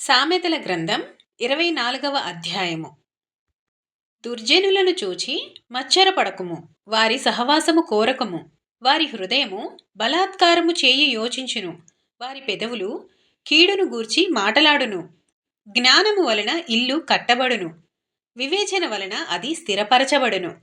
సామెతల గ్రంథం ఇరవై నాలుగవ అధ్యాయము. దుర్జనులను చూచి మచ్చరపడకుము వారి సహవాసము కోరకము వారి హృదయము బలాత్కారము చేయి యోచించును వారి పెదవులు కీడును గూర్చి మాటలాడును జ్ఞానము వలన ఇల్లు కట్టబడును వివేచన వలన అది స్థిరపరచబడును.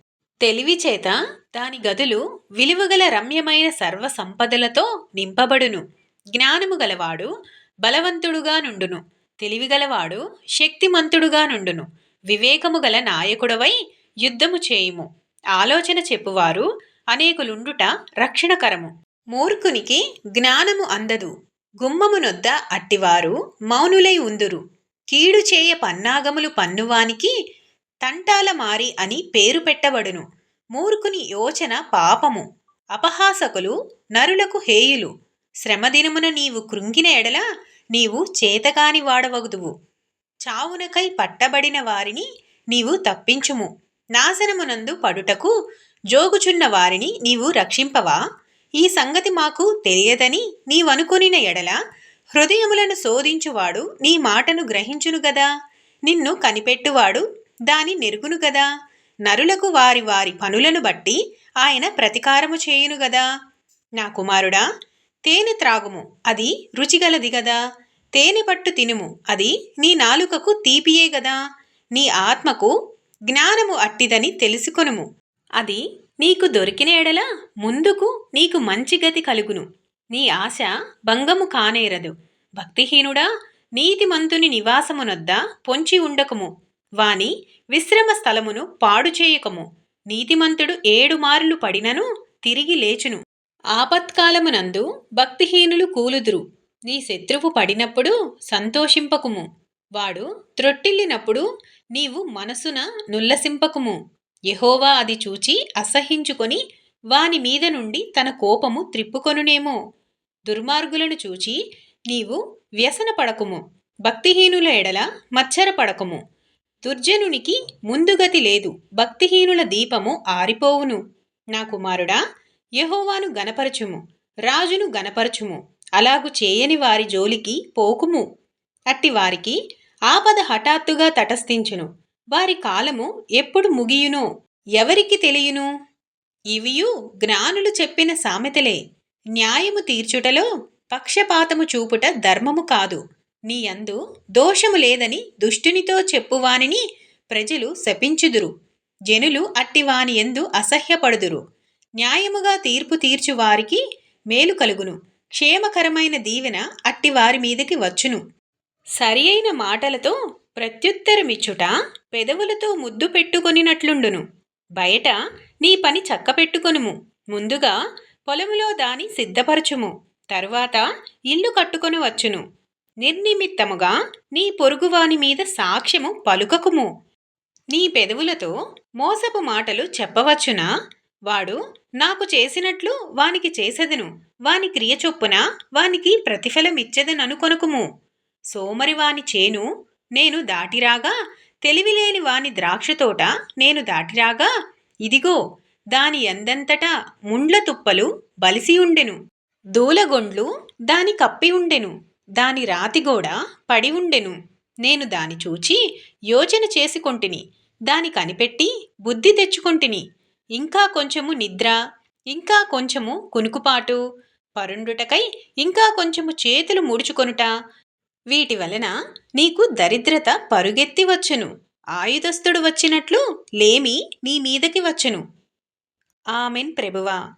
తెలివి చేత దాని గదులు విలువగల రమ్యమైన సర్వ సంపదలతో నింపబడును జ్ఞానము గలవాడు బలవంతుడుగా నుండును. తెలివిగలవాడు శక్తిమంతుడుగా నుండును. వివేకము గల నాయకుడవై యుద్ధము చేయుము. ఆలోచన చెప్పువారు అనేకులుండుట రక్షణకరము. మూర్ఖునికి జ్ఞానము అందదు. గుమ్మమునొద్ద అట్టివారు మౌనులై ఉందురు. కీడు చేయ పన్నాగములు పన్నువానికి తంటాల మారి అని పేరు పెట్టబడును. మూర్ఖుని యోచన పాపము. అపహాసకులు నరులకు హేయులు. శ్రమదినమున నీవు కృంగిన ఎడల నీవు చేతగాని వాడవగుదువు. చావునకై పట్టబడిన వారిని నీవు తప్పించుము. నాశనమునందు పడుటకు జోగుచున్న వారిని నీవు రక్షింపవా? ఈ సంగతి మాకు తెలియదని నీవనుకొనిన ఎడల హృదయములను శోధించువాడు నీ మాటను గ్రహించును గదా? నిన్ను కనిపెట్టువాడు దాని నెరుగును గదా? నరులకు వారి వారి పనులను బట్టి ఆయన ప్రతికారము చేయును గదా? నా కుమారుడా తేనె త్రాగుము అది రుచిగలది గదా. తేనె పట్టు తినుము అది నీ నాలుకకు తీపియే గదా. నీ ఆత్మకు జ్ఞానము అట్టిదని తెలుసుకొనుము. అది నీకు దొరికిన ఎడల ముందుకు నీకు మంచి గతి కలుగును. నీ ఆశ భంగము కానేరదు. భక్తిహీనుడా నీతిమంతుని నివాసమునొద్ద పొంచి ఉండకము. వాని విశ్రమ స్థలమును పాడు చేయకము. నీతిమంతుడు ఏడు మారులు పడినను తిరిగి లేచును. ఆపత్కాలమునందు భక్తిహీనులు కూలుదురు. నీ శత్రువు పడినప్పుడు సంతోషింపకుము. వాడు త్రొట్టిల్లినప్పుడు నీవు మనసున నుల్లసింపకుము. యహోవా అది చూచి అసహించుకొని వాని మీద నుండి తన కోపము త్రిప్పుకొనునేమో. దుర్మార్గులను చూచి నీవు వ్యసన పడకుము. భక్తిహీనుల ఎడల మచ్చర పడకుము. దుర్జనునికి ముందుగతి లేదు. భక్తిహీనుల దీపము ఆరిపోవును. నా కుమారుడా యహోవాను గనపరచుము రాజును గనపరచుము అలాగు చేయని వారి జోలికి పోకుము. అట్టి వారికి ఆపద హఠాత్తుగా తటస్థించును. వారి కాలము ఎప్పుడు ముగియునో ఎవరికి తెలియను? ఇవియు జ్ఞానులు చెప్పిన సామెతలే. న్యాయము తీర్చుటలో పక్షపాతము చూపుట ధర్మము కాదు. నీ అందు దోషము లేదని దుష్టునితో చెప్పువానిని ప్రజలు శపించుదురు. జనులు అట్టివాని ఎందు అసహ్యపడుదురు. న్యాయముగా తీర్పు తీర్చు వారికి మేలు కలుగును. క్షేమకరమైన దీవెన అట్టి వారి మీదకి వచ్చును. సరి అయిన మాటలతో ప్రత్యుత్తరమిచ్చుట పెదవులతో ముద్దు పెట్టుకొనినట్లుండును. బయట నీ పని చక్కపెట్టుకొనుము. ముందుగా పొలములో దాని సిద్ధపరచుము. తరువాత ఇల్లు కట్టుకొని వచ్చును. నిర్నిమిత్తముగా నీ పొరుగువాని మీద సాక్ష్యము పలుకకుము. నీ పెదవులతో మోసపు మాటలు చెప్పవచ్చునా? వాడు నాకు చేసినట్లు వానికి చేసెదను. వాని క్రియ చొప్పున వానికి ప్రతిఫలమిచ్చెదననుకొనుకుము సోమరి వాని చేను నేను దాటిరాగా తెలివిలేని వాని ద్రాక్షతోట నేను దాటిరాగా ఇదిగో దాని ఎందంతటా ముండ్ల తుప్పలు బలిసి ఉండెను. దూలగొండ్లు దాని కప్పి ఉండెను. దాని రాతిగోడ పడి ఉండెను. నేను దాని చూచి యోచన చేసుకొంటిని దాని కనిపెట్టి బుద్ధి తెచ్చుకొంటిని. ఇంకా కొంచెము నిద్ర ఇంకా కొంచెము కునుకుపాటు పరుండుటకై ఇంకా కొంచెము చేతులు ముడుచుకొనుట. వీటి వలన నీకు దరిద్రత పరుగెత్తి వచ్చును. ఆయుధస్తుడు వచ్చినట్లు లేమి నీ మీదకి వచ్చును. ఆమెన్ ప్రభువా.